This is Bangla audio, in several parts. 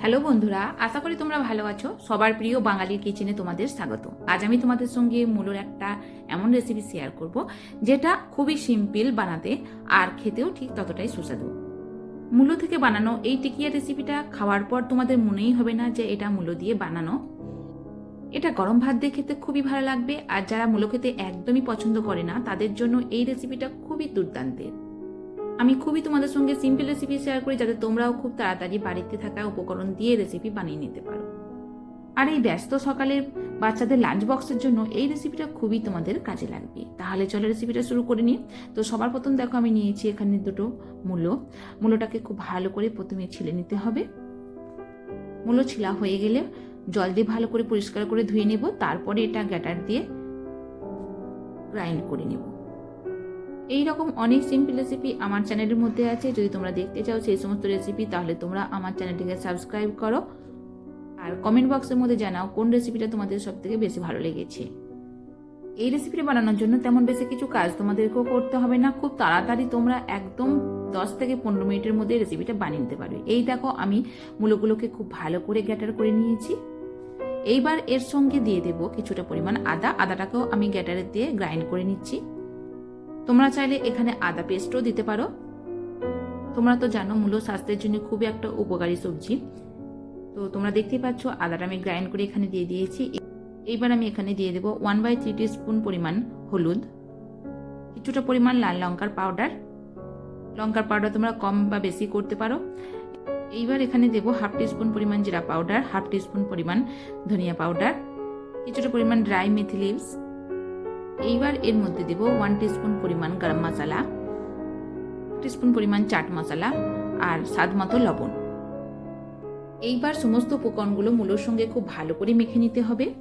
হ্যালো বন্ধুরা, আশা করি তোমরা ভালো আছো। সবার প্রিয় বাঙালির কিচেনে তোমাদের স্বাগত। আজ আমি তোমাদের সঙ্গে মূলোর একটা এমন রেসিপি শেয়ার করব, যেটা খুবই সিম্পল বানাতে আর খেতেও ঠিক ততটাই সুস্বাদু। মূলো থেকে বানানো এই টিকিয়া রেসিপিটা খাওয়ার পর তোমাদের মনেই হবে না যে এটা মূলো দিয়ে বানানো। এটা গরম ভাত দিয়ে খেতে খুবই ভালো লাগবে, আর যারা মূলো খেতে একদমই পছন্দ করে না, তাদের জন্য এই রেসিপিটা খুবই দুর্দান্তের। আমি খুবই তোমাদের সঙ্গে সিম্পল রেসিপি শেয়ার করি যাতে তোমরাও খুব তাড়াতাড়ি বাড়িতে থাকা উপকরণ দিয়ে রেসিপি বানিয়ে নিতে পারো। আর এই ব্যস্ত সকালে বাচ্চাদের লাঞ্চ বক্সের জন্য এই রেসিপিটা খুবই তোমাদের কাজে লাগবে। তাহলে চলো রেসিপিটা শুরু করে নিই। তো সবার প্রথম দেখো আমি নিয়েছি এখানে দুটো মূলো। মূলোটাকে খুব ভালো করে প্রথমে ছিলে নিতে হবে। মূলো ছিলা হয়ে গেলে জল দিয়ে ভালো করে পরিষ্কার করে ধুয়ে নেব। তারপরে এটা গ্যাটার দিয়ে গ্রাইন্ড করে নেব। এই রকম অনেক সিম্পল রেসিপি আমার চ্যানেলের মধ্যে আছে। যদি তোমরা দেখতে চাও সেই সমস্ত রেসিপি তাহলে তোমরা আমার চ্যানেলটিকে সাবস্ক্রাইব করো। আর কমেন্ট বক্সের মধ্যে জানাও কোন রেসিপিটা তোমাদের সব থেকে বেশি ভালো লেগেছে। এই রেসিপিটা বানানোর জন্য তেমন বেশি কিছু কাজ তোমাদেরকেও করতে হবে না। খুব তাড়াতাড়ি তোমরা একদম দশ থেকে পনেরো মিনিটের মধ্যে রেসিপিটা বানিয়ে নিতে পারবে। এই দেখো, আমি মূলগুলোকে খুব ভালো করে গ্যাটার করে নিয়েছি। এইবার এর সঙ্গে দিয়ে দেব কিছুটা পরিমাণ আদা। আদাটাকেও আমি গ্যাটারে দিয়ে গ্রাইন্ড করে নিচ্ছি। তোমরা চাইলে এখানে আদা পেস্টও দিতে পারো। তোমরা তো জানো, মূলো স্বাস্থ্যের জন্য খুবই একটা উপকারী সবজি। তো তোমরা দেখতেই পাচ্ছ, আদাটা আমি গ্রাইন্ড করে এখানে দিয়ে দিয়েছি। এইবার আমি এখানে দিয়ে দেবো ওয়ান বাই থ্রি স্পুন পরিমাণ হলুদ, কিছুটা পরিমাণ লাল লঙ্কার পাউডার লঙ্কার পাউডার তোমরা কম বা বেশি করতে পারো। এইবার এখানে দেবো হাফ স্পুন পরিমাণ জিরা পাউডার হাফ স্পুন পরিমাণ ধনিয়া পাউডার কিছুটা পরিমাণ ড্রাই মেথি লিভস এইবার এর মধ্যে দেব ওয়ান টিস্পুন পরিমাণ গরম মশলা টিস্পুন পরিমাণ চাট মশলা আর স্বাদ মতো লবণ। এইবার সমস্ত উপকরণগুলো মূলোর সঙ্গে খুব ভালো করে মেখে নিতে হবে।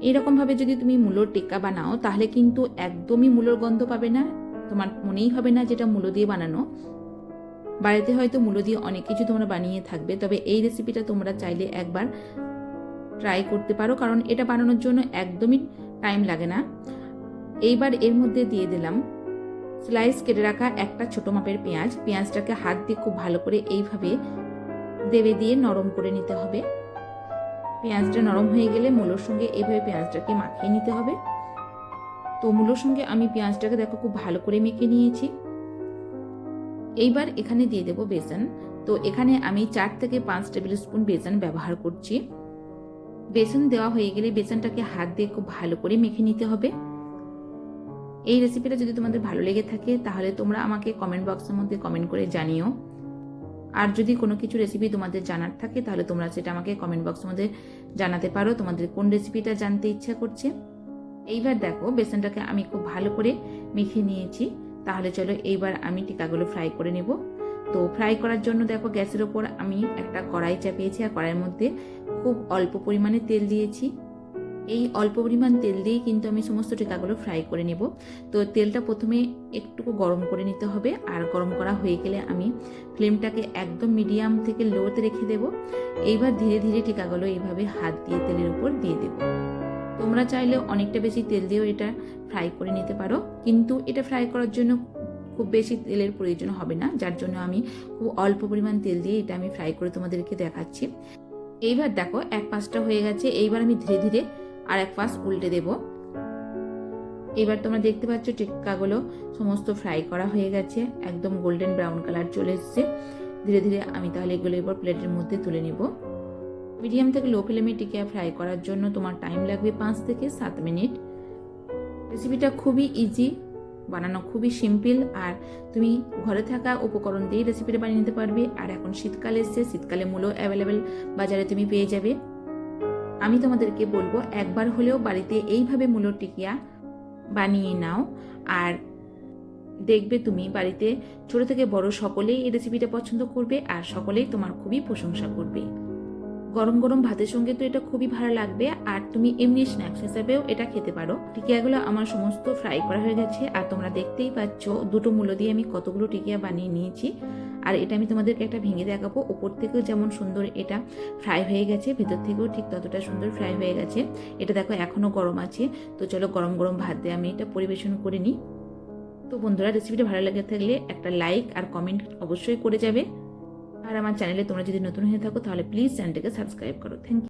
এইরকমভাবে যদি তুমি মূলোর টিক্কা বানাও, তাহলে কিন্তু একদমই মূলোর গন্ধ পাবে না। তোমার মনেই হবে না যেটা মূলো দিয়ে বানানো। বাড়িতে হয়তো মূলো দিয়ে অনেক কিছু তোমরা বানিয়ে থাকবে, তবে এই রেসিপিটা তোমরা চাইলে একবার ট্রাই করতে পারো, কারণ এটা বানানোর জন্য একদমই টাইম লাগে না। এইবার এর মধ্যে দিয়ে দিলাম স্লাইস কেটে রাখা একটা ছোট মাপের পেঁয়াজ। পেঁয়াজটাকে হাত দিয়ে খুব ভালো করে এইভাবে দেবে দিয়ে নরম করে নিতে হবে। পেঁয়াজটা নরম হয়ে গেলে মূলোর সঙ্গে এইভাবে পেঁয়াজটাকে মাখিয়ে নিতে হবে। তো মূলোর সঙ্গে আমি পেঁয়াজটাকে দেখো খুব ভালো করে মেখে নিয়েছি। এইবার এখানে দিয়ে দেব বেসন। তো এখানে আমি চার থেকে পাঁচ টেবিল স্পুন বেসন ব্যবহার করছি। বেসন দেওয়া হয়ে গেলে বেসনটাকে হাত দিয়ে খুব ভালো করে মেখে নিতে হবে। এই রেসিপিটা যদি তোমাদের ভালো লেগে থাকে, তাহলে তোমরা আমাকে কমেন্ট বক্সের মধ্যে কমেন্ট করে জানিও। আর যদি কোনো কিছু রেসিপি তোমাদের জানার থাকে, তাহলে তোমরা সেটা আমাকে কমেন্ট বক্সের মধ্যে জানাতে পারো, তোমাদের কোন রেসিপিটা জানতে ইচ্ছা করছে। এইবার দেখো, বেসনটাকে আমি খুব ভালো করে মেখে নিয়েছি। তাহলে চলো, এইবার আমি টিকাগুলো ফ্রাই করে নেব। তো ফ্রাই করার জন্য দেখো, গ্যাসের ওপর আমি একটা কড়াই চাপিয়েছি, আর কড়াইয়ের মধ্যে খুব অল্প পরিমাণে তেল দিয়েছি। এই অল্প পরিমাণ তেল দিয়েই কিন্তু আমি সমস্ত টিকাগুলো ফ্রাই করে নেব। তো তেলটা প্রথমে একটু গরম করে নিতে হবে। আর গরম করা হয়ে গেলে আমি ফ্লেমটাকে একদম মিডিয়াম থেকে লোতে রেখে দেব। এইবার ধীরে ধীরে টিকাগুলো এইভাবে হাত দিয়ে তেলের উপর দিয়ে দেব। তোমরা চাইলে অনেকটা বেশি তেল দিয়েও এটা ফ্রাই করে নিতে পারো। কিন্তু এটা ফ্রাই করার জন্য খুব বেশি তেলের প্রয়োজন হবে না। যার জন্য আমি খুব অল্প পরিমাণ তেল দিয়ে এটা আমি ফ্রাই করে তোমাদেরকে দেখাচ্ছি। এইবার দেখো এক পাশটা হয়ে গেছে, এইবার আমি ধীরে ধীরে আর এক পাশ উল্টে দেব। এবার তোমরা দেখতে পাচ্ছ টিক্কাগুলো সমস্ত ফ্রাই করা হয়ে গেছে, একদম গোল্ডেন ব্রাউন কালার চলে এসছে। ধীরে ধীরে আমি তাহলে এগুলো এবার প্লেটের মধ্যে তুলে নেব। মিডিয়াম থেকে লো ফ্লেমে টিকা ফ্রাই করার জন্য তোমার টাইম লাগবে পাঁচ থেকে সাত মিনিট। রেসিপিটা খুবই ইজি বানানো খুবই সিম্পল আর তুমি ঘরে থাকা উপকরণ দিয়েই রেসিপিটা বানিয়ে নিতে পারবে। আর এখন শীতকাল এসছে, শীতকালে মূল্য অ্যাভেলেবেল বাজারে তুমি পেয়ে যাবে। আমি তোমাদেরকে বলব, একবার হলেও বাড়িতে এইভাবে মূলোর টিকিয়া বানিয়ে নাও। আর দেখবে তুমি বাড়িতে ছোট থেকে বড় সকলেই এই রেসিপিটা পছন্দ করবে আর সকলেই তোমার খুবই প্রশংসা করবে। গরম গরম ভাতের সঙ্গে তো এটা খুবই ভালো লাগবে। আর তুমি এমনি স্ন্যাক্স হিসাবেও এটা খেতে পারো। টিকিয়াগুলো আমার সমস্ত ফ্রাই করা হয়ে গেছে। আর তোমরা দেখতেই পাচ্ছ, দুটো মূল্য দিয়ে আমি কতগুলো টিকিয়া বানিয়ে নিয়েছি। আর এটা আমি তোমাদেরকে একটা ভেঙে দেখাবো। ওপর থেকেও যেমন সুন্দর এটা ফ্রাই হয়ে গেছে, ভেতর থেকেও ঠিক ততটা সুন্দর ফ্রাই হয়ে গেছে। এটা দেখো এখনও গরম আছে। তো চলো গরম গরম ভাত দিয়ে আমি এটা পরিবেশন করে নিই। তো বন্ধুরা রেসিপিটা ভালো লাগে থাকলে একটা লাইক আর কমেন্ট অবশ্যই করে যাবে। আর আমার চ্যানেলে তোমরা যদি নতুন হয়ে থাকো, তাহলে প্লিজ চ্যানেলটাকে সাবস্ক্রাইব করো। Thank you